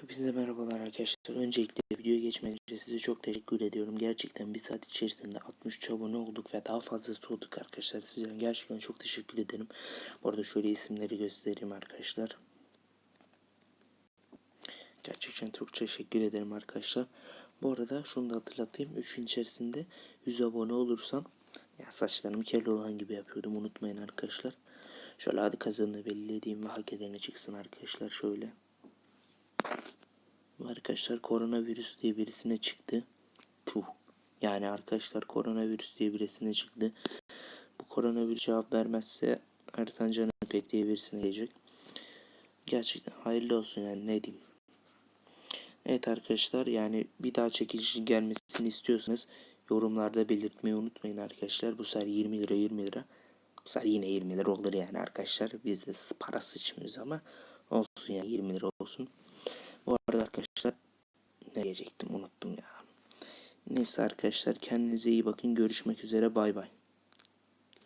Hepinize merhabalar arkadaşlar. Öncelikle videoya geçmeden önce size çok teşekkür ediyorum. Gerçekten bir saat içerisinde 63 abone olduk ve daha fazlası olduk arkadaşlar. Size gerçekten çok teşekkür ederim. Bu arada şöyle isimleri göstereyim arkadaşlar. Gerçekten çok teşekkür ederim arkadaşlar. Bu arada şunu da hatırlatayım. 3 gün içerisinde 100 abone olursam ya saçlarımı kelli olan gibi yapıyordum. Unutmayın arkadaşlar. Şöyle hadi kazanını belli edeyim ve hak edene çıksın arkadaşlar şöyle. Arkadaşlar koronavirüs diye birisine çıktı. Tuh. Yani arkadaşlar koronavirüs diye birisine çıktı. Bu koronavirüs cevap vermezse Ertan Can İpek diye birisine gelecek. Gerçekten hayırlı olsun yani ne diyeyim. Evet arkadaşlar yani bir daha çekilişin gelmesini istiyorsanız yorumlarda belirtmeyi unutmayın arkadaşlar. Bu sefer 20 lira 20 lira. Bu sefer yine 20 lira olur yani arkadaşlar. Biz de para sıçmıyoruz ama olsun yani 20 lira olsun. Bu arada arkadaşlar ne diyecektim unuttum ya. Neyse arkadaşlar kendinize iyi bakın. Görüşmek üzere bay bay.